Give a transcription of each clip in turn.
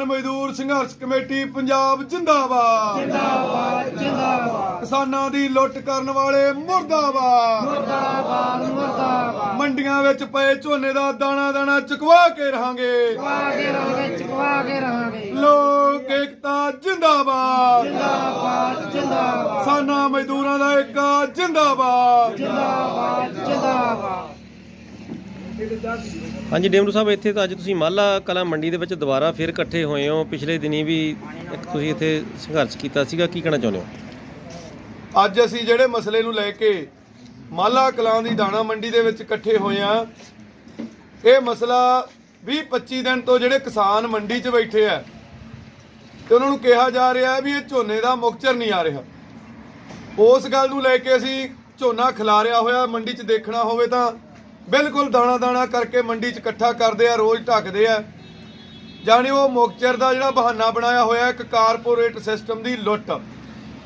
ਕਿਸਾਨ ਮਜ਼ਦੂਰ ਸੰਘਰਸ਼ ਕਮੇਟੀ ਪੰਜਾਬ ਜਿੰਦਾਬਾਦ। ਜਿੰਦਾਬਾਦ ਜਿੰਦਾਬਾਦ। ਕਿਸਾਨਾਂ ਦੀ ਲੁੱਟ ਕਰਨ ਵਾਲੇ ਮੁਰਦਾਬਾਦ। ਮੁਰਦਾਬਾਦ ਮੁਰਦਾਬਾਦ। ਮੰਡੀਆਂ ਵਿੱਚ ਪਏ ਝੋਨੇ ਦਾ ਦਾਣਾ ਦਾਣਾ ਚੁਕਵਾ ਕੇ ਰਹਾਂਗੇ। ਚੁਕਵਾ ਕੇ ਰਹਾਂਗੇ ਚੁਕਵਾ ਕੇ ਰਹਾਂਗੇ। ਲੋਕ ਏਕਤਾ ਜਿੰਦਾਬਾਦ। ਜਿੰਦਾਬਾਦ ਜਿੰਦਾਬਾਦ। ਕਿਸਾਨਾਂ ਮਜ਼ਦੂਰਾਂ ਦਾ ਏਕਾ ਜਿੰਦਾਬਾਦ। ਜਿੰਦਾਬਾਦ ਜਿੰਦਾਬਾਦ। ਹਾਂਜੀ, ਡੇਮਰੂ ਸਾਹਿਬ, ਇੱਥੇ ਤਾਂ ਅੱਜ ਤੁਸੀਂ ਮਾਲਾ ਕਲਾ ਮੰਡੀ ਦੇ ਵਿੱਚ ਦੁਬਾਰਾ ਫਿਰ ਇਕੱਠੇ ਹੋਏ ਹੋ। ਪਿਛਲੇ ਦਿਨੀ ਵੀ ਇੱਕ ਤੁਸੀਂ ਇੱਥੇ ਸੰਘਰਸ਼ ਕੀਤਾ ਸੀਗਾ। ਕੀ ਕਹਿਣਾ ਚਾਹੁੰਦੇ ਹੋ? ਅੱਜ ਅਸੀਂ ਜਿਹੜੇ ਮਸਲੇ ਨੂੰ ਲੈ ਕੇ ਮਾਲਾ ਕਲਾਂ ਦੀ ਦਾਣਾ ਮੰਡੀ ਦੇ ਵਿੱਚ ਇਕੱਠੇ ਹੋਏ ਆ ਇਹ ਮਸਲਾ 20 25 ਦਿਨ ਤੋਂ ਜਿਹੜੇ ਕਿਸਾਨ ਮੰਡੀ 'ਚ ਬੈਠੇ ਆ, ਤੇ ਉਹਨਾਂ ਨੂੰ ਕਿਹਾ ਜਾ ਰਿਹਾ ਵੀ ਇਹ ਝੋਨੇ ਦਾ ਮੁਕਚਰ ਨਹੀਂ ਆ ਰਿਹਾ। ਉਸ ਗੱਲ ਨੂੰ ਲੈ ਕੇ ਅਸੀਂ ਝੋਨਾ ਖਿਲਾਰਿਆ ਹੋਇਆ, ਮੰਡੀ 'ਚ ਦੇਖਣਾ ਹੋਵੇ ਤਾਂ ਬਿਲਕੁਲ ਦਾਣਾ ਦਾਣਾ ਕਰਕੇ ਮੰਡੀ 'ਚ ਇਕੱਠਾ ਕਰਦੇ ਆ, ਰੋਜ਼ ਢੱਕਦੇ ਆ। ਜਾਣੀ ਉਹ ਮੋਕਚਰ ਦਾ ਜਿਹੜਾ ਬਹਾਨਾ ਬਣਾਇਆ ਹੋਇਆ, ਇੱਕ ਕਾਰਪੋਰੇਟ ਸਿਸਟਮ ਦੀ ਲੁੱਟ।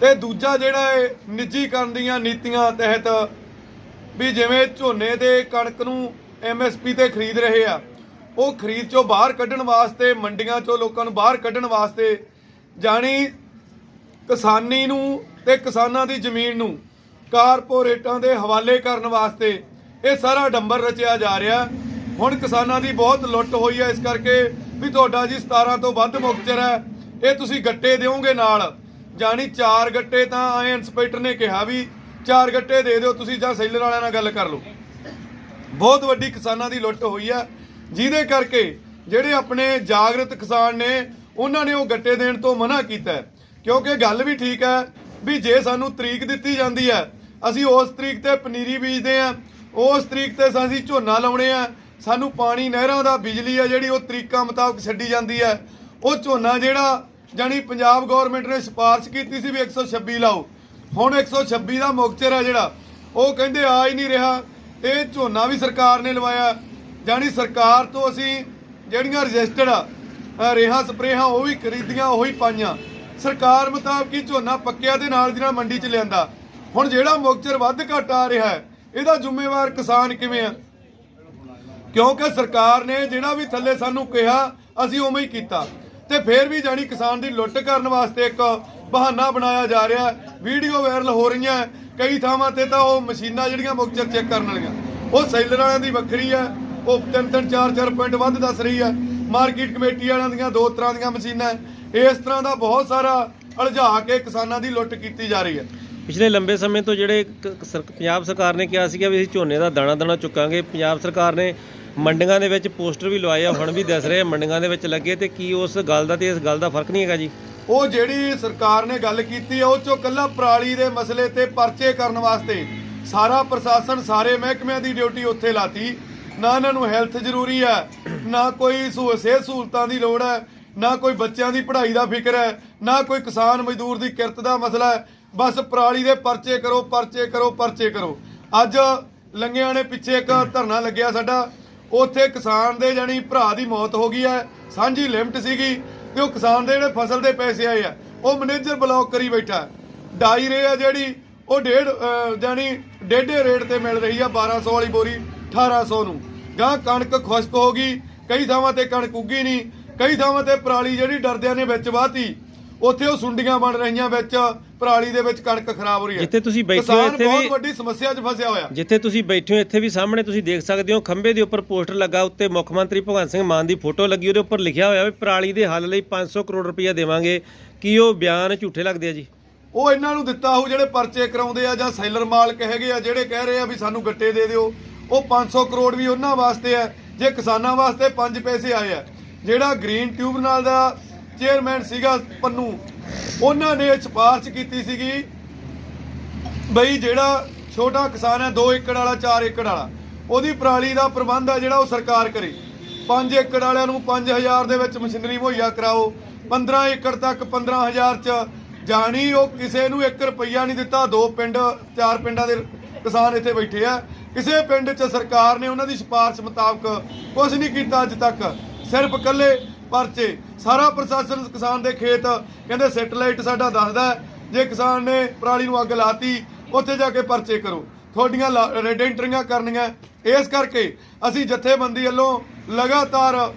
ਤੇ ਦੂਜਾ ਜਿਹੜਾ ਹੈ ਨਿੱਜੀਕਰਨ ਦੀਆਂ ਨੀਤੀਆਂ ਤਹਿਤ ਵੀ ਜਿਵੇਂ ਝੋਨੇ ਦੇ ਕਣਕ ਨੂੰ ਐਮਐਸਪੀ ਤੇ ਖਰੀਦ ਰਹੇ ਆ, ਉਹ ਖਰੀਦ ਚੋਂ ਬਾਹਰ ਕੱਢਣ ਵਾਸਤੇ, ਮੰਡੀਆਂ ਚੋਂ ਲੋਕਾਂ ਨੂੰ ਬਾਹਰ ਕੱਢਣ ਵਾਸਤੇ ਜਾਣੀ ਕਿਸਾਨੀ ਨੂੰ ਤੇ ਕਿਸਾਨਾਂ ਦੀ ਜ਼ਮੀਨ ਨੂੰ ਕਾਰਪੋਰੇਟਾਂ ਦੇ ਹਵਾਲੇ ਕਰਨ ਵਾਸਤੇ ਇਹ ਸਾਰਾ ਡੰਬਰ ਰਚਿਆ ਜਾ ਰਿਹਾ। ਹੁਣ ਕਿਸਾਨਾਂ ਦੀ ਬਹੁਤ ਲੁੱਟ ਹੋਈ ਹੈ ਇਸ ਕਰਕੇ ਵੀ ਤੁਹਾਡਾ ਜੀ 17 ਤੋਂ ਵੱਧ ਮੁਕਚਰ ਹੈ। ਇਹ ਤੁਸੀਂ ਗੱਟੇ ਦਿਓਗੇ ਨਾਲ। ਜਾਣੀ ਚਾਰ ਗੱਟੇ ਤਾਂ ਆਏ ਇੰਸਪੈਕਟਰ ਨੇ ਕਿਹਾ ਵੀ ਚਾਰ ਗੱਟੇ ਦੇ ਦਿਓ, ਤੁਸੀਂ ਜਾਂ ਸੈਲਰ ਵਾਲਿਆਂ ਨਾਲ ਗੱਲ ਕਰ ਲਓ। ਬਹੁਤ ਵੱਡੀ ਕਿਸਾਨਾਂ ਦੀ ਲੁੱਟ ਹੋਈ ਆ ਜਿਹਦੇ ਕਰਕੇ ਜਿਹੜੇ ਆਪਣੇ ਜਾਗਰਤ ਕਿਸਾਨ ਨੇ, ਉਹਨਾਂ ਨੇ ਉਹ ਗੱਟੇ ਦੇਣ ਤੋਂ ਮਨਾ ਕੀਤਾ ਕਿਉਂਕਿ ਗੱਲ ਵੀ ਠੀਕ ਹੈ ਵੀ ਜੇ ਸਾਨੂੰ ਤਰੀਕ ਦਿੱਤੀ ਜਾਂਦੀ ਹੈ, ਅਸੀਂ ਉਸ ਤਰੀਕ ਤੇ ਪਨੀਰੀ ਬੀਜਦੇ ਆ ਉਸ ਤਰੀਕ ਤੇ ਅਸੀਂ ਝੋਨਾ ਲਾਉਣੇ ਆ। ਸਾਨੂੰ ਪਾਣੀ ਨਹਿਰਾਂ ਦਾ ਬਿਜਲੀ ਆ ਜਿਹੜੀ, ਉਹ ਤਰੀਕਾਂ ਮੁਤਾਬਕ ਛੱਡੀ ਜਾਂਦੀ ਹੈ ਉਹ ਝੋਨਾ ਜਿਹੜਾ, ਜਾਣੀ ਪੰਜਾਬ ਗਵਰਨਮੈਂਟ ਨੇ ਸਿਫਾਰਿਸ਼ ਕੀਤੀ ਸੀ ਵੀ 126 ਲਾਓ। ਹੁਣ 126 ਦਾ ਮੁਕਚਰ ਹੈ ਜਿਹੜਾ, ਉਹ ਕਹਿੰਦੇ ਆ ਹੀ ਨਹੀਂ ਰਿਹਾ। ਇਹ ਝੋਨਾ ਵੀ ਸਰਕਾਰ ਨੇ ਲਵਾਇਆ। ਜਾਣੀ ਸਰਕਾਰ ਤੋਂ ਅਸੀਂ ਜਿਹੜੀਆਂ ਰਜਿਸਟਰਡ ਆ ਰੇਹਾਂ, ਸਪਰੇਹਾਂ, ਉਹ ਵੀ ਖਰੀਦੀਆਂ, ਉਹ ਹੀ ਪਾਈਆਂ। ਸਰਕਾਰ ਮੁਤਾਬਕ ਹੀ ਝੋਨਾ ਪੱਕਿਆ ਦੇ ਨਾਲ ਦੀ ਨਾਲ ਮੰਡੀ 'ਚ ਲਿਆਂਦਾ। ਹੁਣ ਜਿਹੜਾ ਮੁਕਚਰ ਵੱਧ ਘਟ ਆ ਰਿਹਾ ਹੈ ਇਹਦਾ ਜ਼ਿੰਮੇਵਾਰ ਕਿਸਾਨ ਕਿਵੇਂ ਆ? ਕਿਉਂਕਿ ਸਰਕਾਰ ਨੇ ਜਿਹੜਾ ਵੀ ਥੱਲੇ ਸਾਨੂੰ ਕਿਹਾ, ਅਸੀਂ ਉਵੇਂ ਹੀ ਕੀਤਾ। ਤੇ ਫਿਰ ਵੀ ਜਾਣੀ ਕਿਸਾਨ ਦੀ ਲੁੱਟ ਕਰਨ ਵਾਸਤੇ ਇੱਕ ਬਹਾਨਾ ਬਣਾਇਆ ਜਾ ਰਿਹਾ ਵੀਡੀਓ ਵਾਇਰਲ ਹੋ ਰਹੀਆਂ ਕਈ ਥਾਵਾਂ ਤੇ ਤਾਂ ਉਹ ਮਸ਼ੀਨਾਂ ਜਿਹੜੀਆਂ ਮੁਕਚਰ ਚੈੱਕ ਕਰਨ ਵਾਲੀਆਂ। ਉਹ ਸੈਲਰ ਵਾਲਿਆਂ ਦੀ ਵੱਖਰੀ ਹੈ। ਉਹ ਤਿੰਨ ਤਿੰਨ, ਚਾਰ ਚਾਰ ਪੁਆਇੰਟ ਵੱਧ ਦੱਸ ਰਹੀ ਹੈ। ਮਾਰਕੀਟ ਕਮੇਟੀ ਵਾਲਿਆਂ ਦੀਆਂ ਦੋ ਤਰ੍ਹਾਂ ਦੀਆਂ ਮਸ਼ੀਨਾਂ ਇਸ ਤਰ੍ਹਾਂ ਦਾ ਬਹੁਤ ਸਾਰਾ ਅਲਝਾ ਕੇ ਕਿਸਾਨਾਂ ਦੀ ਲੁੱਟ ਕੀਤੀ ਜਾ ਰਹੀ ਹੈ। ਪਿਛਲੇ ਲੰਬੇ ਸਮੇਂ ਤੋਂ ਜਿਹੜੇ ਪੰਜਾਬ ਸਰਕਾਰ ਨੇ ਕਿਹਾ ਸੀਗਾ ਵੀ ਅਸੀਂ ਝੋਨੇ ਦਾ ਦਾਣਾ ਦਾਣਾ ਚੁੱਕਾਂਗੇ। ਪੰਜਾਬ ਸਰਕਾਰ ਨੇ ਮੰਡੀਆਂ ਦੇ ਵਿੱਚ ਪੋਸਟਰ ਵੀ ਲਵਾਏ ਆ, ਹੁਣ ਵੀ ਦੱਸ ਰਹੇ ਆ, ਮੰਡੀਆਂ ਦੇ ਵਿੱਚ ਲੱਗੇ ਤੇ ਕੀ ਉਸ ਗੱਲ ਦਾ ਤੇ ਇਸ ਗੱਲ ਦਾ ਫ਼ਰਕ ਨਹੀਂ ਹੈਗਾ ਜੀ? ਉਹ ਜਿਹੜੀ ਸਰਕਾਰ ਨੇ ਗੱਲ ਕੀਤੀ ਹੈ ਉਹ ਚੋਂ ਕੱਲਾ ਪਰਾਲੀ ਦੇ ਮਸਲੇ ਤੇ ਪਰਚੇ ਕਰਨ ਵਾਸਤੇ ਸਾਰਾ ਪ੍ਰਸ਼ਾਸਨ, ਸਾਰੇ ਮਹਿਕਮਿਆਂ ਦੀ ਡਿਊਟੀ ਉੱਥੇ ਲਾਤੀ। ਨਾ ਇਹਨਾਂ ਨੂੰ ਹੈਲਥ ਜ਼ਰੂਰੀ ਹੈ ਨਾ ਕੋਈ ਸਿਹਤ ਸਹੂਲਤਾਂ ਦੀ ਲੋੜ ਹੈ ਨਾ ਕੋਈ ਬੱਚਿਆਂ ਦੀ ਪੜ੍ਹਾਈ ਦਾ ਫਿਕਰ ਹੈ ਨਾ ਕੋਈ ਕਿਸਾਨ ਮਜ਼ਦੂਰ ਦੀ ਕਿਰਤ ਦਾ ਮਸਲਾ ਹੈ ਬਸ ਪਰਾਲੀ ਦੇ ਪਰਚੇ ਕਰੋ ਪਰਚੇ ਕਰੋ ਪਰਚੇ ਕਰੋ। ਅੱਜ ਲੰਗਿਆਂ ਨੇ ਪਿੱਛੇ ਇੱਕ ਧਰਨਾ ਲੱਗਿਆ ਸਾਡਾ। ਉੱਥੇ ਕਿਸਾਨ ਦੇ ਜਾਨੀ ਭਰਾ ਦੀ ਮੌਤ ਹੋ ਗਈ ਹੈ। ਸਾਂਝੀ ਲਿਮਟ ਸੀਗੀ ਤੇ ਉਹ ਕਿਸਾਨ ਦੇ ਜਿਹੜੇ ਫਸਲ ਦੇ ਪੈਸੇ ਆਏ ਆ ਉਹ ਮੈਨੇਜਰ ਬਲੌਕ ਕਰੀ ਬੈਠਾ ਡਾਈ ਰੇ ਆ ਜਿਹੜੀ ਉਹ ਡੇਢ ਅਹ, ਜਾਣੀ ਡੇਢੇ ਰੇਟ ਤੇ ਮਿਲ ਰਹੀ ਆ 1200 ਵਾਲੀ ਬੋਰੀ 1800 ਨੂੰ। ਗਾਂ ਕਣਕ ਖੁਸ਼ਕ ਹੋ ਗਈ ਕਈ ਥਾਵਾਂ ਤੇ ਕਣਕ ਉੱਗੀ ਨਹੀਂ ਕਈ ਥਾਵਾਂ ਤੇ ਪਰਾਲੀ ਜਿਹੜੀ ਡਰਦਿਆਂ ਨੇ ਵਿੱਚ ਵਾਹਤੀ। ਉੱਥੇ ਉਹ ਸੁੰਡੀਆਂ ਬਣ ਰਹੀਆਂ ਵਿੱਚ ਪਰਾਲੀ ਦੇ ਵਿੱਚ ਕਣਕ ਖਰਾਬ ਹੋ ਰਹੀ ਹੈ। ਜਿੱਥੇ ਤੁਸੀਂ ਬੈਠੇ ਹੋ ਇੱਥੇ ਬਹੁਤ ਵੀ- ਵੱਡੀ ਸਮੱਸਿਆ 'ਚ ਫਸਿਆ ਹੋਇਆ। ਜਿੱਥੇ ਤੁਸੀਂ ਬੈਠੇ ਹੋ ਇੱਥੇ ਵੀ ਸਾਹਮਣੇ ਤੁਸੀਂ ਦੇਖ ਸਕਦੇ ਹੋ ਖੰਭੇ ਦੇ ਉੱਪਰ ਪੋਸਟਰ ਲੱਗਾ ਉੱਤੇ ਮੁੱਖ ਮੰਤਰੀ ਭਗਵੰਤ ਸਿੰਘ ਮਾਨ ਦੀ ਫੋਟੋ ਲੱਗੀ ਉਹਦੇ ਉੱਪਰ ਲਿਖਿਆ ਹੋਇਆ ਵੀ ਪਰਾਲੀ ਦੇ ਹੱਲ ਲਈ 500 ਕਰੋੜ ਰੁਪਈਆ ਦੇਵਾਂਗੇ। ਕੀ ਉਹ ਬਿਆਨ ਝੂਠੇ ਲੱਗਦੇ ਆ ਜੀ? ਉਹ ਇਹਨਾਂ ਨੂੰ ਦਿੱਤਾ ਹੋਊ ਜਿਹੜੇ ਪਰਚੇ ਕਰਾਉਂਦੇ ਆ ਜਾਂ ਸੈਲਰ ਮਾਲਕ ਹੈਗੇ ਆ ਜਿਹੜੇ ਕਹਿ ਰਹੇ ਆ ਵੀ ਸਾਨੂੰ ਗੱਟੇ ਦੇ ਦਿਓ ਉਹ 500 ਕਰੋੜ ਵੀ ਉਹਨਾਂ ਵਾਸਤੇ ਹੈ ਜੇ ਕਿਸਾਨਾਂ ਵਾਸਤੇ 5 ਪੈਸੇ ਆਏ ਆ। ਜਿਹੜਾ ਗ੍ਰੀਨ ਟਿਊਬਨਲ ਦਾ ਚੇਅਰਮੈਨ ਸੀਗਾ ਪੰਨੂ। ਉਹਨਾਂ ਨੇ ਇਹ ਸਿਫਾਰਿਸ਼ ਕੀਤੀ ਸੀਗੀ ਬਈ ਜਿਹੜਾ ਛੋਟਾ ਕਿਸਾਨ ਹੈ 2 ਏਕੜ ਵਾਲਾ 4 ਏਕੜ ਵਾਲਾ, ਉਹਦੀ ਪਰਾਲੀ ਦਾ ਪ੍ਰਬੰਧ ਹੈ ਜਿਹੜਾ ਉਹ ਸਰਕਾਰ ਕਰੇ। 5 ਏਕੜ ਵਾਲਿਆਂ ਨੂੰ 5000 ਦੇ ਵਿੱਚ ਮਸ਼ੀਨਰੀ ਮੁਹੱਈਆ ਕਰਾਓ। 15 ਏਕੜ ਤੱਕ 15000 ਚ ਜਾਣੀ, ਉਹ ਕਿਸੇ ਨੂੰ 1 ਰੁਪਈਆ ਨਹੀਂ ਦਿੱਤਾ। ਦੋ ਪਿੰਡ, ਚਾਰ ਪਿੰਡਾਂ ਦੇ ਕਿਸਾਨ ਇੱਥੇ ਬੈਠੇ ਆ। ਕਿਸੇ ਪਿੰਡ 'ਚ ਸਰਕਾਰ ਨੇ ਉਹਨਾਂ ਦੀ ਸਿਫਾਰਿਸ਼ ਮੁਤਾਬਕ ਕੁਝ ਨਹੀਂ ਕੀਤਾ ਅੱਜ ਤੱਕ। ਸਿਰਫ ਇਕੱਲੇ ਪਰਚੇ। ਸਾਰਾ ਪ੍ਰਸ਼ਾਸਨ ਕਿਸਾਨ ਦੇ ਖੇਤ ਕਹਿੰਦੇ ਸੈਟਲਾਈਟ ਸਾਡਾ ਦੱਸਦਾ ਜੇ ਕਿਸਾਨ ਨੇ ਪਰਾਲੀ ਨੂੰ ਅੱਗ ਲਾਤੀ, ਉੱਥੇ ਜਾ ਕੇ ਪਰਚੇ ਕਰੋ। ਤੁਹਾਡੀਆਂ ਲਾ- ਰੈੱਡ ਐਂਟਰੀਆਂ ਕਰਨੀਆਂ। ਇਸ ਕਰਕੇ ਅਸੀਂ ਜਥੇਬੰਦੀ ਵੱਲੋਂ ਲਗਾਤਾਰ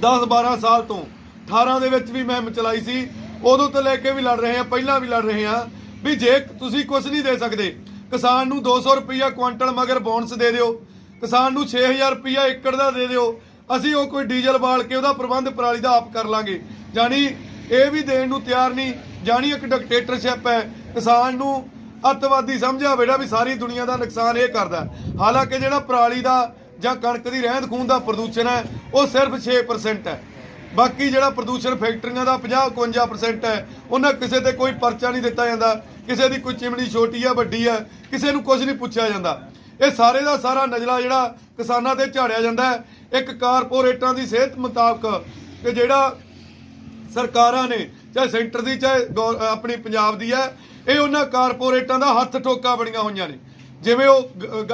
10 12 ਸਾਲ ਤੋਂ 18 ਦੇ ਵਿੱਚ ਵੀ ਮੁਹਿੰਮ ਚਲਾਈ ਸੀ। ਉਦੋਂ ਤੋਂ ਲੈ ਕੇ ਵੀ ਲੜ ਰਹੇ ਆ ਪਹਿਲਾਂ ਵੀ ਲੜ ਰਹੇ ਆ ਵੀ ਜੇ ਤੁਸੀਂ ਕੁਝ ਨਹੀਂ ਦੇ ਸਕਦੇ, ਕਿਸਾਨ ਨੂੰ 200 ਰੁਪਈਆ ਕੁਇੰਟਲ ਮਗਰ ਬੋਨਸ ਦੇ ਦਿਓ, ਕਿਸਾਨ ਨੂੰ 6000 ਰੁਪਈਆ ਏਕੜ ਦਾ ਦੇ ਦਿਓ ਅਸੀਂ ਉਹ ਕੋਈ ਡੀਜ਼ਲ ਬਾਲ ਕੇ ਉਹਦਾ ਪ੍ਰਬੰਧ ਪਰਾਲੀ ਦਾ ਆਪ ਕਰ ਲਾਂਗੇ। ਜਾਨੀ ਇਹ ਵੀ ਦੇਣ ਨੂੰ ਤਿਆਰ ਨਹੀਂ ਜਾਨੀ ਇੱਕ ਡਿਕਟੇਟਰਸ਼ਿਪ ਹੈ। ਕਿਸਾਨ ਨੂੰ ਅੱਤਵਾਦੀ ਸਮਝਿਆ ਬੇੜਾ ਵੀ ਸਾਰੀ ਦੁਨੀਆ ਦਾ ਨੁਕਸਾਨ ਇਹ ਕਰਦਾ ਹਾਲਾਂਕਿ ਜਿਹੜਾ ਪਰਾਲੀ ਦਾ ਜਾਂ ਕਣਕ ਦੀ ਰਹਿੰਦ ਖੂਨ ਦਾ ਪ੍ਰਦੂਸ਼ਣ ਹੈ, ਉਹ ਸਿਰਫ 6% ਹੈ। ਬਾਕੀ ਜਿਹੜਾ ਪ੍ਰਦੂਸ਼ਣ ਫੈਕਟਰੀਆਂ ਦਾ 50-51% ਹੈ, ਉਹਨਾਂ ਕਿਸੇ ਤੇ ਕੋਈ ਪਰਚਾ ਨਹੀਂ ਦਿੱਤਾ ਜਾਂਦਾ। ਕਿਸੇ ਦੀ ਕੋਈ ਚਿਮਣੀ ਛੋਟੀ ਆ, ਵੱਡੀ ਆ, ਕਿਸੇ ਨੂੰ ਕੁਝ ਨਹੀਂ ਪੁੱਛਿਆ ਜਾਂਦਾ। ਇਹ ਸਾਰੇ ਦਾ ਸਾਰਾ ਨਜ਼ਲਾ ਜਿਹੜਾ ਕਿਸਾਨਾਂ ਤੇ ਝਾੜਿਆ ਜਾਂਦਾ ਹੈ। ਇੱਕ ਕਾਰਪੋਰੇਟਾਂ ਦੀ ਸਿਹਤ ਮੁਤਾਬਕ ਕਿ ਜਿਹੜਾ ਸਰਕਾਰਾਂ ਨੇ, ਚਾਹੇ ਸੈਂਟਰ ਦੀ, ਚਾਹੇ ਗੌਰ- ਆਪਣੀ ਪੰਜਾਬ ਦੀ ਹੈ, ਇਹ ਉਹਨਾਂ ਕਾਰਪੋਰੇਟਾਂ ਦਾ ਹੱਥ ਠੋਕਾ ਬਣੀਆਂ ਹੋਈਆਂ ਨੇ। ਜਿਵੇਂ ਉਹ ਗ-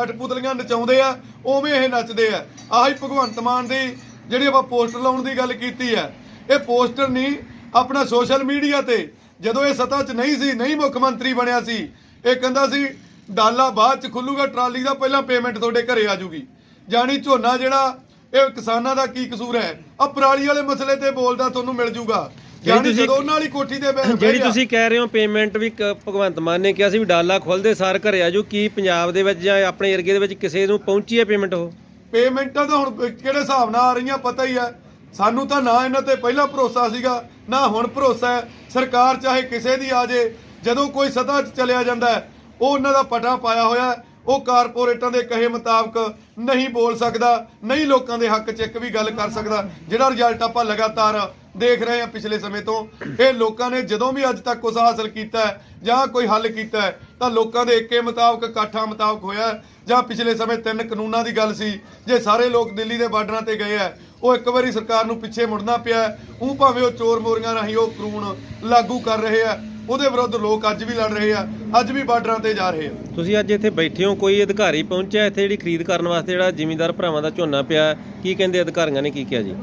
ਨਚਾਉਂਦੇ ਆ, ਉਵੇਂ ਇਹ ਨੱਚਦੇ ਆ। ਆਹੀ ਭਗਵੰਤ ਮਾਨ ਦੀ ਜਿਹੜੀ ਆਪਾਂ ਪੋਸਟਰ ਲਾਉਣ ਦੀ ਗੱਲ ਕੀਤੀ ਹੈ, ਇਹ ਪੋਸਟਰ ਨਹੀਂ, ਆਪਣਾ ਸੋਸ਼ਲ ਮੀਡੀਆ ਤੇ ਜਦੋਂ ਇਹ ਸੱਤਾ 'ਚ ਨਹੀਂ ਸੀ, ਨਹੀਂ ਮੁੱਖ ਮੰਤਰੀ ਬਣਿਆ ਸੀ, ਇਹ ਕਹਿੰਦਾ ਸੀ ਡਾਲਾ ਬਾਅਦ 'ਚ ਖੁੱਲੂਗਾ ਟਰਾਲੀ ਦਾ ਪਹਿਲਾਂ ਪੇਮੈਂਟ ਤੁਹਾਡੇ ਘਰੇ ਆ ਜੂਗੀ ਜਾਣੀ ਝੋਨਾ ਜਿਹੜਾ ਇਹ ਕਿਸਾਨਾਂ ਦਾ ਕੀ ਕਸੂਰ ਹੈ? ਆ ਪਰਾਲੀ ਵਾਲੇ ਮਸਲੇ ਤੇ ਬੋਲਦਾ ਤੁਹਾਨੂੰ ਮਿਲ ਜੂਗਾ ਤੁਸੀਂ- ਜਦੋਂ ਉਹਨਾਂ ਵਾਲੀ ਕੋਠੀ ਤੇ ਬਹਿ- ਜਿਹੜੀ। ਤੁਸੀਂ ਕਹਿ ਰਹੇ ਹੋ ਪੇਮੈਂਟ ਵੀ ਭਗਵੰਤ ਮਾਨ ਨੇ ਕਿਹਾ ਸੀ ਵੀ ਡਾਲਾ ਖੁੱਲਦੇ ਸਾਰ ਘਰੇ ਆਜੂ ਕੀ ਪੰਜਾਬ ਦੇ ਵਿੱਚ ਜਾਂ ਆਪਣੇ ਏਰੀਏ ਦੇ ਵਿੱਚ ਕਿਸੇ ਨੂੰ ਪਹੁੰਚੀ ਹੈ ਪੇਮੈਂਟ ਉਹ? ਪੇਮੈਂਟਾਂ ਤਾਂ ਹੁਣ ਕਿਹੜੇ ਹਿਸਾਬ ਨਾਲ ਆ ਰਹੀਆਂ ਪਤਾ ਹੀ ਹੈ ਸਾਨੂੰ ਤਾਂ ਨਾ ਇਹਨਾਂ ਤੇ ਪਹਿਲਾਂ ਭਰੋਸਾ ਸੀਗਾ ਨਾ ਹੁਣ ਭਰੋਸਾ ਹੈ। ਸਰਕਾਰ ਚਾਹੇ ਕਿਸੇ ਦੀ ਆ ਜੇ ਜਦੋਂ ਕੋਈ ਸੱਤਾ 'ਚ ਚਲਿਆ ਜਾਂਦਾ ਹੈ ਉਹ ਉਹਨਾਂ ਦਾ ਪਟਾ ਪਾਇਆ ਹੋਇਆ ਉਹ ਕਾਰਪੋਰੇਟਾਂ ਦੇ ਕਹੇ ਮੁਤਾਬਕ ਨਹੀਂ ਬੋਲ ਸਕਦਾ, ਨਹੀਂ ਲੋਕਾਂ ਦੇ ਹੱਕ 'ਚ ਇੱਕ ਵੀ ਗੱਲ ਕਰ ਸਕਦਾ। ਜਿਹੜਾ ਰਿਜ਼ਲਟ ਆਪਾਂ ਲਗਾਤਾਰ ਦੇਖ ਰਹੇ ਹਾਂ ਪਿਛਲੇ ਸਮੇਂ ਤੋਂ, ਇਹ ਲੋਕਾਂ ਨੇ ਜਦੋਂ ਵੀ ਅੱਜ ਤੱਕ ਕੁਝ ਹਾਸਲ ਕੀਤਾ ਜਾਂ ਕੋਈ ਹੱਲ ਕੀਤਾ ਤਾਂ ਲੋਕਾਂ ਦੇ ਏਕੇ ਮੁਤਾਬਕ, ਇਕੱਠਾਂ ਮੁਤਾਬਕ ਹੋਇਆ ਜਾਂ ਪਿਛਲੇ ਸਮੇਂ ਤਿੰਨ ਕਾਨੂੰਨਾਂ ਦੀ ਗੱਲ ਸੀ, ਜੇ ਸਾਰੇ ਲੋਕ ਦਿੱਲੀ ਦੇ ਬਾਰਡਰਾਂ ਤੇ ਗਏ ਆ ਉਹ ਇੱਕ ਵਾਰੀ ਸਰਕਾਰ ਨੂੰ ਪਿੱਛੇ ਮੁੜਨਾ ਪਿਆ ਉਹ ਭਾਵੇਂ ਉਹ ਚੋਰ ਮੋਰੀਆਂ ਰਾਹੀਂ ਉਹ ਕਾਨੂੰਨ ਲਾਗੂ ਕਰ ਰਹੇ ਆ ਉਹਦੇ ਵਿਰੁੱਧ ਲੋਕ ਅੱਜ ਵੀ ਲੜ ਰਹੇ ਆ ਅੱਜ ਵੀ ਬਾਰਡਰਾਂ ਤੇ ਜਾ ਰਹੇ ਆ। ਤੁਸੀਂ ਅੱਜ ਇੱਥੇ ਬੈਠੇ ਹੋ ਕੋਈ ਅਧਿਕਾਰੀ ਪਹੁੰਚਿਆ ਇੱਥੇ ਜਿਹੜੀ ਖਰੀਦ ਕਰਨ ਵਾਸਤੇ ਜਿਹੜਾ ਜ਼ਿਮੀਂਦਾਰ ਭਰਾਵਾਂ ਦਾ ਝੋਨਾ ਪਿਆ? ਕੀ ਕਹਿੰਦੇ ਅਧਿਕਾਰੀਆਂ ਨੇ ਕੀ ਕਿਹਾ ਜੀ?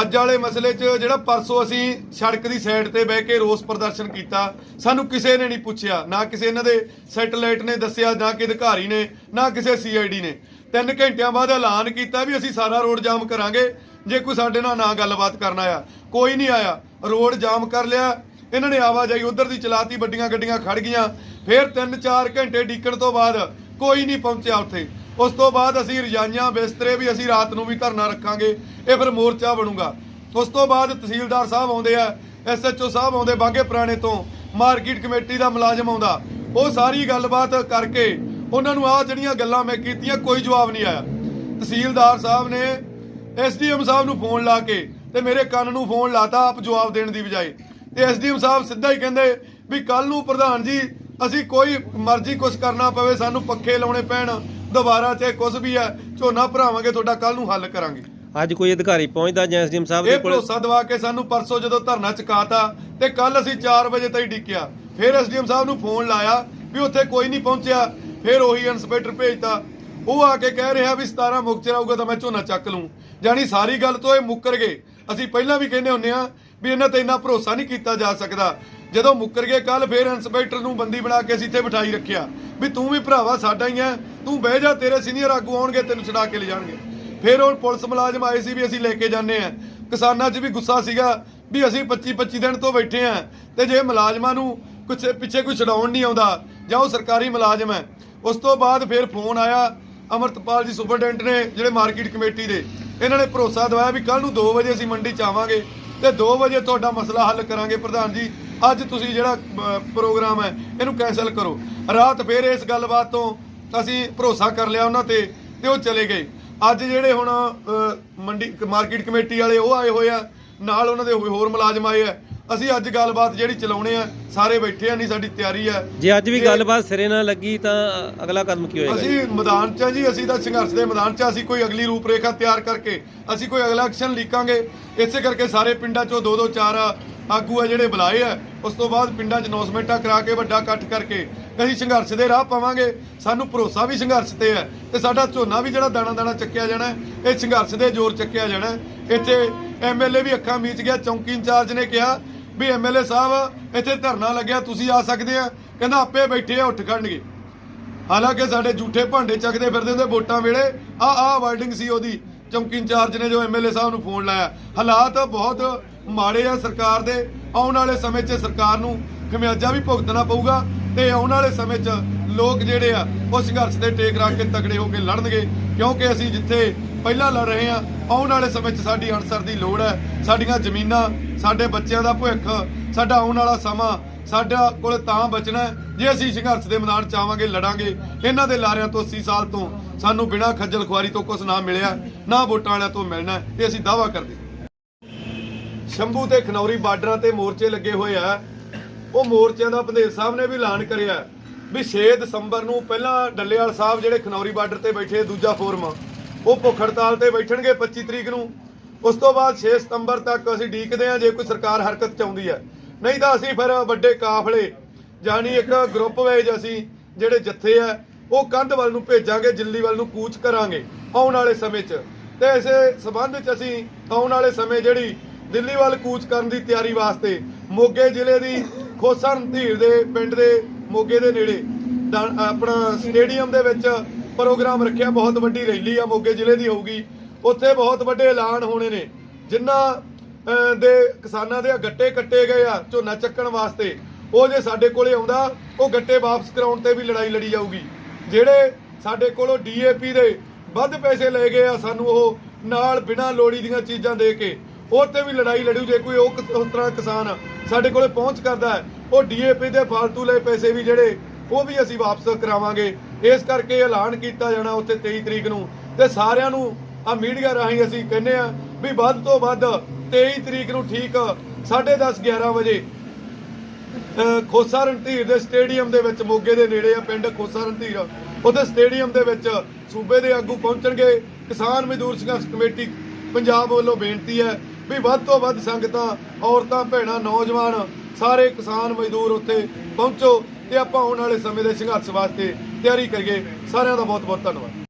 ਅੱਜ ਵਾਲੇ ਮਸਲੇ 'ਚ ਜਿਹੜਾ ਪਰਸੋਂ ਅਸੀਂ ਸੜਕ ਦੀ ਸਾਈਡ ਤੇ ਬਹਿ ਕੇ ਰੋਸ ਪ੍ਰਦਰਸ਼ਨ ਕੀਤਾ ਸਾਨੂੰ ਕਿਸੇ ਨੇ ਨਹੀਂ ਪੁੱਛਿਆ ਨਾ ਕਿਸੇ ਇਹਨਾਂ ਦੇ ਸੈਟੇਲਾਈਟ ਨੇ ਦੱਸਿਆ ਨਾ ਕਿ ਅਧਿਕਾਰੀ ਨੇ ਨਾ ਕਿਸੇ ਸੀਆਈਡੀ ਨੇ। ਤਿੰਨ ਘੰਟਿਆਂ ਬਾਅਦ ਐਲਾਨ ਕੀਤਾ ਵੀ ਅਸੀਂ ਸਾਰਾ ਰੋਡ ਜਾਮ ਕਰਾਂਗੇ ਜੇ ਕੋਈ ਸਾਡੇ ਨਾਲ ਨਾ ਗੱਲਬਾਤ ਕਰਨ ਆਇਆ। ਕੋਈ ਨਹੀਂ ਆਇਆ ਰੋਡ ਜਾਮ ਕਰ ਲਿਆ ਇਹਨਾਂ ਨੇ ਆਵਾਜਾਈ ਉਧਰ ਦੀ ਚਲਾਤੀ ਵੱਡੀਆਂ ਗੱਡੀਆਂ ਖੜ ਗਈਆਂ। ਫਿਰ 3-4 ਘੰਟੇ ਡੀਕਣ ਤੋਂ ਬਾਅਦ ਕੋਈ ਨਹੀਂ ਪਹੁੰਚਿਆ ਉੱਥੇ। ਉਸ ਤੋਂ ਬਾਅਦ ਅਸੀਂ ਰਜਾਈਆਂ ਬਿਸਤਰੇ ਵੀ ਅਸੀਂ ਰਾਤ ਨੂੰ ਵੀ ਧਰਨਾ ਰੱਖਾਂਗੇ। ਇਹ ਫਿਰ ਮੋਰਚਾ ਬਣੂਗਾ। ਉਸ ਤੋਂ ਬਾਅਦ ਤਹਿਸੀਲਦਾਰ ਸਾਹਿਬ ਆਉਂਦੇ ਆ ਐਸਐਚਓ ਸਾਹਿਬ ਆਉਂਦੇ ਬਾਗੇ ਪੁਰਾਣੇ ਤੋਂ, ਮਾਰਕੀਟ ਕਮੇਟੀ ਦਾ ਮੁਲਾਜ਼ਮ ਆਉਂਦਾ। ਉਹ ਸਾਰੀ ਗੱਲਬਾਤ ਕਰਕੇ ਉਹਨਾਂ ਨੂੰ ਆਹ ਜਿਹੜੀਆਂ ਗੱਲਾਂ ਮੈਂ ਕੀਤੀਆਂ, ਕੋਈ ਜਵਾਬ ਨਹੀਂ ਆਇਆ। ਤਹਿਸੀਲਦਾਰ ਸਾਹਿਬ ਨੇ ਐਸਡੀਐਮ ਸਾਹਿਬ ਨੂੰ ਫੋਨ ਲਾ ਕੇ ਤੇ ਮੇਰੇ ਕੰਨ ਨੂੰ ਫੋਨ ਲਾਤਾ ਆਪ ਜਵਾਬ ਦੇਣ ਦੀ ਬਜਾਏ। ਤੇ ਐਸਡੀਐਮ ਸਾਹਿਬ ਸਿੱਧਾ ਹੀ ਕਹਿੰਦੇ ਵੀ ਕੱਲ ਨੂੰ ਪ੍ਰਧਾਨ ਜੀ ਅਸੀਂ ਕੋਈ ਮਰਜ਼ੀ ਕੁਝ ਕਰਨਾ ਪਵੇ ਸਾਨੂੰ ਪੱਖੇ ਲਾਉਣੇ ਪੈਣ ਦੁਬਾਰਾ ਚਾਹੇ ਕੁਝ ਵੀ ਹੈ ਝੋਨਾ ਭਰਾਵਾਂਗੇ ਤੁਹਾਡਾ ਕੱਲ ਨੂੰ ਹੱਲ ਕਰਾਂਗੇ। ਅੱਜ ਕੋਈ ਅਧਿਕਾਰੀ ਪਹੁੰਚਦਾ ਜਾਂ ਐਸਡੀਐਮ ਸਾਹਿਬ ਦੇ ਇਹ ਕੋਲ? ਭਰੋਸਾ ਦਵਾ ਕੇ ਸਾਨੂੰ ਪਰਸੋਂ ਜਦੋਂ ਧਰਨਾ ਚੁਕਾਤਾ ਤੇ ਕੱਲ ਅਸੀਂ 4 ਵਜੇ ਤਾਈਂ ਡਿੱਕਿਆ। ਫਿਰ ਐਸਡੀਐਮ ਸਾਹਿਬ ਨੂੰ ਫੋਨ ਲਾਇਆ ਵੀ ਉੱਥੇ ਕੋਈ ਨਹੀਂ ਪਹੁੰਚਿਆ ਫਿਰ ਉਹੀ ਇੰਸਪੈਕਟਰ ਭੇਜਤਾ। ਉਹ ਆ ਕੇ ਕਹਿ ਰਿਹਾ ਵੀ 17 ਮੁਕਚਰ ਆਊਗਾ ਤਾਂ ਮੈਂ ਝੋਨਾ ਚੱਕ ਲੂੰ ਜਾਨੀ ਸਾਰੀ ਗੱਲ ਤੋਂ ਇਹ ਮੁੱਕਰ ਗਏ। ਅਸੀਂ ਪਹਿਲਾਂ ਵੀ ਕਹਿੰਦੇ ਹੁੰਨੇ ਆ ਵੀ ਇਹਨਾਂ ਤੇ ਇੰਨਾ ਭਰੋਸਾ ਨਹੀਂ ਕੀਤਾ ਜਾ ਸਕਦਾ। ਜਦੋਂ ਮੁੱਕਰ ਗਏ ਕੱਲ ਫਿਰ ਇੰਸਪੈਕਟਰ ਨੂੰ ਬੰਦੀ ਬਣਾ ਕੇ ਅਸੀਂ ਇੱਥੇ ਬਿਠਾਈ ਰੱਖਿਆ। ਵੀ ਤੂੰ ਵੀ ਭਰਾਵਾ ਸਾਡਾ ਹੀ ਐ, ਤੂੰ ਬਹਿ ਜਾ, ਤੇਰੇ ਸੀਨੀਅਰ ਆਗੂ ਆਉਣਗੇ, ਤੈਨੂੰ ਛਡਾ ਕੇ ਲੈ ਜਾਣਗੇ ਫਿਰ ਉਹ ਪੁਲਿਸ ਮੁਲਾਜ਼ਮ ਆਏ ਸੀ ਵੀ ਅਸੀਂ ਲੈ ਕੇ ਜਾਂਦੇ ਆ। ਕਿਸਾਨਾਂ 'ਚ ਵੀ ਗੁੱਸਾ ਸੀਗਾ ਵੀ ਅਸੀਂ 25 25 ਦਿਨ ਤੋਂ ਬੈਠੇ ਆ ਤੇ ਜੇ ਮੁਲਾਜ਼ਮਾਂ ਨੂੰ ਕੁਛ ਪਿੱਛੇ ਕੋਈ ਛਡਾਉਣ ਨਹੀਂ ਆਉਂਦਾ ਜਾਂ ਉਹ ਸਰਕਾਰੀ ਮੁਲਾਜ਼ਮ ਹੈ ਉਸ ਤੋਂ ਬਾਅਦ ਫਿਰ ਫੋਨ ਆਇਆ ਅਮਰਤਪਾਲ ਜੀ ਸੁਪਰਡੈਂਟ ਨੇ ਜਿਹੜੇ ਮਾਰਕੀਟ ਕਮੇਟੀ ਦੇ। ਇਹਨਾਂ ਨੇ ਭਰੋਸਾ ਦਵਾਇਆ ਵੀ ਕੱਲ ਨੂੰ 2 ਵਜੇ ਅਸੀਂ ਮੰਡੀ 'ਚ ਆਵਾਂਗੇ। ਤੇ 2 ਵਜੇ ਤੁਹਾਡਾ ਮਸਲਾ ਹੱਲ ਕਰਾਂਗੇ ਪ੍ਰਧਾਨ ਜੀ। ਅੱਜ ਤੁਸੀਂ ਜਿਹੜਾ ਪ੍ਰੋਗਰਾਮ ਹੈ, ਇਹਨੂੰ ਕੈਨਸਲ ਕਰੋ। ਰਾਤ ਫਿਰ ਇਸ ਗੱਲਬਾਤ ਤੋਂ ਅਸੀਂ ਭਰੋਸਾ ਕਰ ਲਿਆ ਉਹਨਾਂ ਤੇ ਤੇ ਉਹ ਚਲੇ ਗਏ। ਅੱਜ ਜਿਹੜੇ ਹੁਣ ਮੰਡੀ, ਮਾਰਕੀਟ ਕਮੇਟੀ ਵਾਲੇ ਉਹ ਆਏ ਹੋਏ ਆ। ਨਾਲ ਉਹਨਾਂ ਦੇ ਹੋਰ ਮੁਲਾਜ਼ਮ ਆਏ ਆ। ਅਸੀਂ ਅੱਜ ਗੱਲਬਾਤ ਜਿਹੜੀ ਚਲਾਉਣੇ ਆ ਸਾਰੇ ਬੈਠੇ ਆ ਨਹੀਂ ਸਾਡੀ ਤਿਆਰੀ ਆ ਜੇ ਅੱਜ ਵੀ ਗੱਲਬਾਤ ਸਿਰੇ ਨਾਲ ਲੱਗੀ ਤਾਂ ਅਗਲਾ ਕਦਮ ਕੀ ਹੋਏਗਾ? ਅਸੀਂ ਮੈਦਾਨ 'ਚ ਆ ਜੀ ਅਸੀਂ ਤਾਂ ਸੰਘਰਸ਼ ਦੇ ਮੈਦਾਨ 'ਚ ਆ, ਅਸੀਂ ਕੋਈ ਅਗਲੀ ਰੂਪਰੇਖਾ ਤਿਆਰ ਕਰਕੇ ਅਸੀਂ ਕੋਈ ਅਗਲਾ ਐਕਸ਼ਨ ਲੀਕਾਂਗੇ ਇਸੇ ਕਰਕੇ ਸਾਰੇ ਪਿੰਡਾਂ 'ਚੋਂ ਦੋ ਦੋ ਚਾਰ ਆਗੂ ਆ ਜਿਹੜੇ ਬੁਲਾਏ ਆ ਉਸ ਤੋਂ ਬਾਅਦ ਪਿੰਡਾਂ 'ਚ ਅਨਾਉਂਸਮੈਂਟਾਂ ਕਰਾ ਕੇ ਵੱਡਾ ਇਕੱਠ ਕਰਕੇ ਅਸੀਂ ਸੰਘਰਸ਼ ਦੇ ਰਾਹ ਪਾਵਾਂਗੇ ਸਾਨੂੰ ਭਰੋਸਾ ਵੀ ਸੰਘਰਸ਼ ਤੇ ਹੈ ਤੇ ਸਾਡਾ ਝੋਨਾ ਵੀ ਜਿਹੜਾ ਦਾਣਾ ਦਾਣਾ ਚੱਕਿਆ ਜਾਣਾ ਹੈ, ਇਹ ਸੰਘਰਸ਼ ਦੇ ਜ਼ੋਰ ਚੱਕਿਆ ਜਾਣਾ ਹੈ। ਇੱਥੇ ਐਮਐਲਏ ਵੀ ਅੱਖਾਂ ਮੀਚ ਗਿਆ ਚੌਂਕੀ ਇੰਚਾਰਜ ਨੇ ਕਿਹਾ ਵੀ ਐਮਐਲਏ ਸਾਹਿਬ, ਇੱਥੇ ਧਰਨਾ ਲੱਗਿਆ, ਤੁਸੀਂ ਆ ਸਕਦੇ ਆ। ਕਹਿੰਦਾ ਆਪੇ ਬੈਠੇ ਆ, ਉੱਠ ਖੜਨਗੇ। ਹਾਲਾਂਕਿ ਸਾਡੇ ਝੂਠੇ ਭਾਂਡੇ ਚੱਕਦੇ ਫਿਰਦੇ ਹੁੰਦੇ ਵੋਟਾਂ ਵੇਲੇ। ਆ ਆ ਵਰਡਿੰਗ ਸੀ ਉਹਦੀ, ਚੌਂਕੀ ਇੰਚਾਰਜ ਨੇ ਜੋ ਐਮਐਲਏ ਸਾਹਿਬ ਨੂੰ ਫੋਨ ਲਾਇਆ। ਹਾਲਾਤ ਬਹੁਤ ਮਾੜੇ ਆ ਸਰਕਾਰ ਦੇ। ਆਉਣ ਵਾਲੇ ਸਮੇਂ 'ਚ ਸਰਕਾਰ ਨੂੰ ਖਮਿਆਜਾ ਵੀ ਭੁਗਤਣਾ ਪਊਗਾ ਤੇ ਆਉਣ ਵਾਲੇ ਸਮੇਂ 'ਚ ਲੋਕ ਜਿਹੜੇ ਆ, ਉਹ ਸੰਘਰਸ਼ ਦੇ ਟੇਕ ਰੱਖ ਕੇ ਤਕੜੇ ਹੋ ਕੇ ਲੜਨਗੇ। ਕਿਉਂਕਿ ਅਸੀਂ ਜਿੱਥੇ ਪਹਿਲਾਂ ਲੜ ਰਹੇ ਆ ਆਉਣ ਵਾਲੇ ਸਮੇਂ 'ਚ ਸਾਡੀ ਅਨਸਰ ਦੀ ਲੋੜ ਹੈ। ਸਾਡੀਆਂ ਜ਼ਮੀਨਾਂ, ਸਾਡੇ ਬੱਚਿਆਂ ਦਾ ਭਵਿੱਖ, ਸਾਡਾ ਆਉਣ ਵਾਲਾ ਸਮਾਂ, ਸਾਡਾ ਕੋਲ ਤਾਂ ਬਚਣਾ ਜੇ ਅਸੀਂ ਸੰਘਰਸ਼ ਦੇ ਮੈਦਾਨ ਚ ਆਵਾਂਗੇ, ਲੜਾਂਗੇ, ਇਹਨਾਂ ਦੇ ਲਾਰਿਆਂ ਤੋਂ 80 ਸਾਲ ਤੋਂ ਸਾਨੂੰ ਬਿਨਾਂ ਖੱਜਲ ਖੁਆਰੀ ਤੋਂ ਕੁਝ ਨਾ ਮਿਲਿਆ, ਨਾ ਵੋਟਾਂ ਵਾਲਿਆਂ ਤੋਂ ਮਿਲਣਾ ਇਹ ਅਸੀਂ ਦਾਵਾ ਕਰਦੇ ਸ਼ੰਭੂ ਤੇ ਖਨੌਰੀ ਬਾਰਡਰਾਂ ਤੇ ਮੋਰਚੇ ਲੱਗੇ ਹੋਏ ਆ। ਉਹ ਮੋਰਚਿਆਂ ਦਾ ਪੰਦੇਰ ਸਾਹਿਬ ਨੇ ਵੀ ਐਲਾਨ ਕਰਿਆ ਵੀ 6 ਦਸੰਬਰ ਨੂੰ ਪਹਿਲਾਂ ਡੱਲੇਵਾਲ ਸਾਹਿਬ ਜਿਹੜੇ ਖਨੌਰੀ ਬਾਰਡਰ ਤੇ ਬੈਠੇ ਦੂਜਾ ਫੋਰਮ, ਉਹ ਭੁੱਖ ਹੜਤਾਲ ਤੇ ਬੈਠਣਗੇ 25 ਤਰੀਕ ਨੂੰ। ਉਸ ਤੋਂ ਬਾਅਦ 6 ਸਤੰਬਰ ਤੱਕ ਅਸੀਂ ਡੀਕਦੇ ਹਾਂ ਜੇ ਕੋਈ ਸਰਕਾਰ ਹਰਕਤ ਚ ਆਉਂਦੀ ਹੈ। ਨਹੀਂ ਤਾਂ ਅਸੀਂ ਫਿਰ ਵੱਡੇ ਕਾਫਲੇ ਜਾਨੀ ਇੱਕ ਗਰੁੱਪ ਵੇਜ ਅਸੀਂ ਜਿਹੜੇ ਜੱਥੇ ਆ, ਉਹ ਕੰਧ ਵੱਲ ਨੂੰ ਭੇਜਾਂਗੇ, ਦਿੱਲੀ ਵੱਲ ਨੂੰ ਕੂਚ ਕਰਾਂਗੇ ਆਉਣ ਵਾਲੇ ਸਮੇਂ 'ਚ। ਤੇ ਇਸੇ ਸਬੰਧ 'ਚ ਅਸੀਂ ਆਉਣ ਵਾਲੇ ਸਮੇਂ ਜਿਹੜੀ ਦਿੱਲੀ ਵੱਲ ਕੂਚ ਕਰਨ ਦੀ ਤਿਆਰੀ ਵਾਸਤੇ ਮੋਗੇ ਜ਼ਿਲ੍ਹੇ ਦੀ ਖੋਸਣ ਧੀਰ ਦੇ ਪਿੰਡ ਦੇ ਮੋਗੇ ਦੇ ਨੇੜੇ। ਆਪਣਾ ਸਟੇਡੀਅਮ ਦੇ ਵਿੱਚ ਪ੍ਰੋਗਰਾਮ ਰੱਖਿਆ। ਬਹੁਤ ਵੱਡੀ ਰੈਲੀ ਆ, ਮੋਗੇ ਜ਼ਿਲ੍ਹੇ ਦੀ ਹੋਊਗੀ। ਉੱਥੇ ਬਹੁਤ ਵੱਡੇ ਐਲਾਨ ਹੋਣੇ ਨੇ। ਜਿਨ੍ਹਾਂ ਦੇ ਕਿਸਾਨਾਂ ਦੇ ਗੱਟੇ ਕੱਟੇ ਗਏ ਆ, ਝੋਨਾ ਚੱਕਣ ਵਾਸਤੇ, ਉਹ ਜੇ ਸਾਡੇ ਕੋਲੇ ਆਉਂਦਾ, ਉਹ ਗੱਟੇ ਵਾਪਸ ਕਰਾਉਣ ਤੇ ਵੀ ਲੜਾਈ ਲੜੀ ਜਾਊਗੀ। ਜਿਹੜੇ ਸਾਡੇ ਕੋਲੋਂ ਡੀਏਪੀ ਦੇ ਵੱਧ ਪੈਸੇ ਲੈ ਗਏ ਆ, ਸਾਨੂੰ ਉਹ ਨਾਲ ਬਿਨਾਂ ਲੋੜੀ ਦੀਆਂ ਚੀਜ਼ਾਂ ਦੇ ਕੇ ਉਹ ਤੇ ਵੀ ਲੜਾਈ ਲੜੂ ਜੇ ਕੋਈ ਉਹ ਉਸ ਤਰ੍ਹਾਂ ਕਿਸਾਨ ਸਾਡੇ ਕੋਲੇ ਪਹੁੰਚ ਕਰਦਾ ਹੈ, ਉਹ ਡੀਏਪੀ ਦੇ ਫालतू ਲਏ ਪੈਸੇ ਵੀ ਜਿਹੜੇ ਉਹ ਵੀ ਅਸੀਂ ਵਾਪਸ ਕਰਾਵਾਂਗੇ। ਇਸ ਕਰਕੇ ਐਲਾਨ ਕੀਤਾ ਜਾਣਾ ਉੱਥੇ 23 ਤਰੀਕ ਨੂੰ। ਤੇ ਸਾਰਿਆਂ ਨੂੰ ਆ ਮੀਡੀਆ ਰਾਹੀਂ ਅਸੀਂ ਕਹਿੰਦੇ ਆ ਵੀ ਵੱਧ ਤੋਂ ਵੱਧ 23 ਤਰੀਕ ਨੂੰ ਠੀਕ 10:30 11 ਵਜੇ ਖੋਸਾ ਰਣਧੀਰ ਦੇ ਸਟੇਡੀਅਮ ਦੇ ਵਿੱਚ ਮੋਗੇ ਦੇ ਨੇੜੇ ਆ ਪਿੰਡ ਖੋਸਾ ਰਣਧੀਰ ਉੱਥੇ ਸਟੇਡੀਅਮ ਦੇ ਵਿੱਚ ਸੂਬੇ ਦੇ ਆਗੂ ਪਹੁੰਚਣਗੇ। ਕਿਸਾਨ ਮਜ਼ਦੂਰ ਸੰਘਰਸ਼ ਕਮੇਟੀ ਪੰਜਾਬ ਵੱਲੋਂ ਬੇਨਤੀ ਹੈ ਵੀ ਵੱਧ ਤੋਂ ਵੱਧ ਸੰਗਤਾਂ, ਔਰਤਾਂ, ਭੈਣਾਂ, ਨੌਜਵਾਨ, ਸਾਰੇ ਕਿਸਾਨ ਮਜ਼ਦੂਰ ਉੱਥੇ ਪਹੁੰਚੋ ਤੇ ਆਪਾਂ ਆਉਣ ਵਾਲੇ ਸਮੇਂ ਦੇ ਸੰਘਰਸ਼ ਵਾਸਤੇ ਤਿਆਰੀ ਕਰੀਏ। ਸਾਰਿਆਂ ਦਾ ਬਹੁਤ ਬਹੁਤ ਧੰਨਵਾਦ।